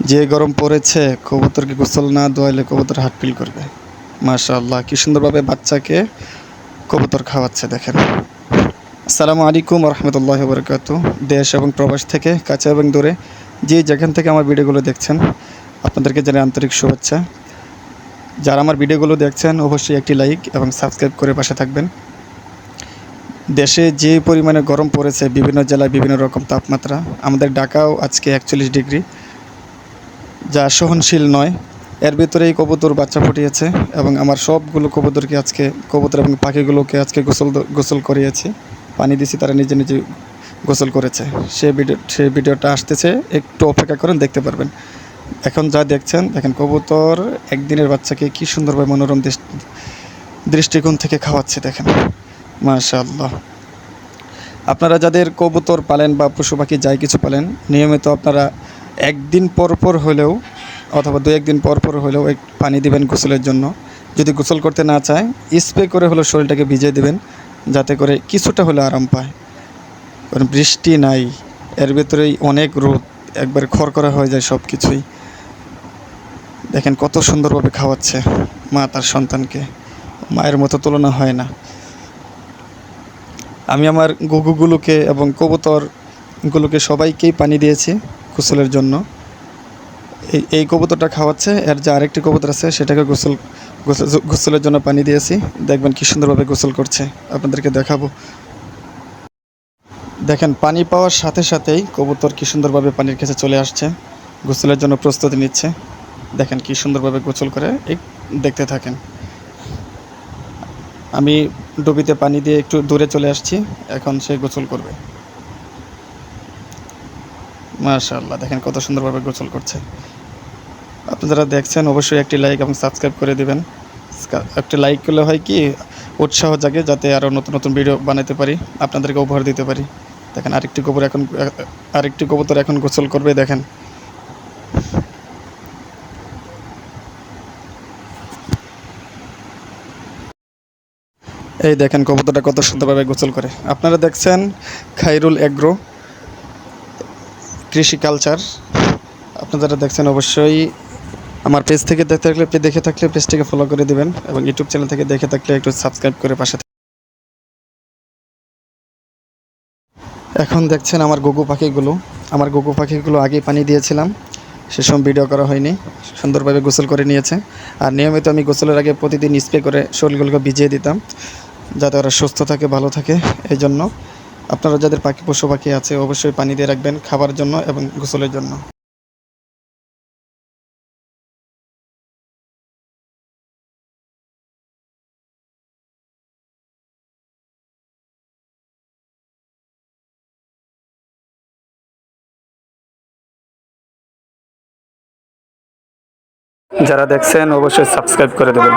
যে গরম পড়েছে, কবুতরকে গোসল না দোয়াইলে কবুতর হাট পিল করবে। মাশাআল্লাহ, কি সুন্দরভাবে বাচ্চাকে কবুতর খাওয়াচ্ছে, দেখেন। আসসালামু আলাইকুম রহমতুল্লাহ বরকাত দেশ এবং প্রবাস থেকে, কাছে এবং দূরে যে যেখান থেকে আমার ভিডিওগুলো দেখছেন, আপনাদেরকে জানাই আন্তরিক শুভেচ্ছা। যারা আমার ভিডিওগুলো দেখছেন, অবশ্যই একটি লাইক এবং সাবস্ক্রাইব করে পাশে থাকবেন। দেশে যে পরিমাণে গরম পড়েছে, বিভিন্ন জেলায় বিভিন্ন রকম তাপমাত্রা। আমাদের ঢাকাও আজকে একচল্লিশ ডিগ্রি। যা সহনশীল নয়। এর ভিতরেই কবুতর বাচ্চা ফুটিয়েছে এবং আমার সবগুলো কবুতরকে আজকে কবুতর এবং পাখিগুলোকে আজকে গোসল গোসল করিয়েছি। পানি দিয়েছি, তারা নিজে নিজে গোসল করেছে। সে ভিডিও সেই ভিডিওটা আসতেছে, একটু অপেক্ষা করেন, দেখতে পারবেন। এখন যা দেখছেন, দেখেন কবুতর একদিনের বাচ্চাকে কি সুন্দরভাবে মনোরম দৃষ্টি- দৃষ্টিকোণ থেকে খাওয়াচ্ছে, দেখেন। মাশাআল্লাহ। আপনারা যাদের কবুতর পালেন বা পশু পাখি যাই কিছু পালেন, নিয়মিত আপনারা একদিন পর পর হলেও, অথবা দু একদিন পর পর হলেও এক পানি দিবেন গোসলের জন্য। যদি গোসল করতে না চায়, স্প্রে করে হলেও শরীরটাকে ভিজিয়ে দিবেন, যাতে করে কিছুটা হলে আরাম পায়। কারণ বৃষ্টি নাই, এর ভেতরেই অনেক রোদ, একবার খড়করা হয়ে যায় সব কিছুই দেখেন কত সুন্দরভাবে খাওয়াচ্ছে মা তার সন্তানকে। মায়ের মতো তুলনা হয় না। আমি আমার গুগুগুলোকে এবং কবুতরগুলোকে সবাইকেই পানি দিয়েছি গোসলের জন্য। এই এই কবুতরটা খাওয়াচ্ছে, এর যে আরেকটি কবুতর আছে, সেটাকে গোসল- গোসলের জন্য পানি দিয়েছি। দেখবেন কি সুন্দরভাবে গোসল করছে। আপনাদেরকে দেখাবো। দেখেন, পানি পাওয়ার সাথে সাথেই কবুতর কি সুন্দরভাবে পানির কাছে চলে আসছে। গোসলের জন্য প্রস্তুতি নিচ্ছে। দেখেন কি সুন্দরভাবে গোসল করে, এই দেখতে থাকেন। আমি ডুবিতে পানি দিয়ে একটু দূরে চলে আসছি, এখন সে গোসল করবে। মাশাআল্লাহ, দেখেন কত সুন্দরভাবে গোসল করছে। আপনি যারা দেখছেন, অবশ্যই একটি লাইক এবং সাবস্ক্রাইব করে দিবেন। একটি লাইক করলে হয় কি, উৎসাহ জাগে যাতে আরও নতুন নতুন ভিডিও বানাতে পারি, আপনাদেরকে উপহার দিতে পারি। দেখেন আরেকটি কবুতর এখন, আরেকটি কবুতর এখন গোসল করবে, দেখেন। এই দেখেন কবুতরটা কত সুন্দরভাবে গোসল করে। আপনারা দেখছেন খাইরুল এগ্রো। কৃষি কালচার, আপনারা দেখছেন অবশ্যই আমার পেজ থেকে দেখতে থাকলে, দেখে থাকলে পেজটিকে ফলো করে দিবেন এবং ইউটিউব চ্যানেল থেকে দেখে থাকলে একটু সাবস্ক্রাইব করে পাশে এখন দেখছেন আমার গুগু পাখিগুলো। আমার গুগু পাখিগুলো আগেই পানি দিয়েছিলাম সে সময় ভিডিও করা হয়নি, সুন্দরভাবে গোসল করে নিয়েছে। আর নিয়মিত আমি গোসলের আগে প্রতিদিন স্প্রে করে শরীরগুলোকে ভিজিয়ে দিতাম, যাতে ওরা সুস্থ থাকে, ভালো থাকে, এই জন্য। আপনারা যাদের পাখি পশু পাখি আছে, অবশ্যই পানি দিয়ে রাখবেন খাবার জন্য এবং গোসলের জন্য। যারা দেখছেন, অবশ্যই সাবস্ক্রাইব করে দেবেন।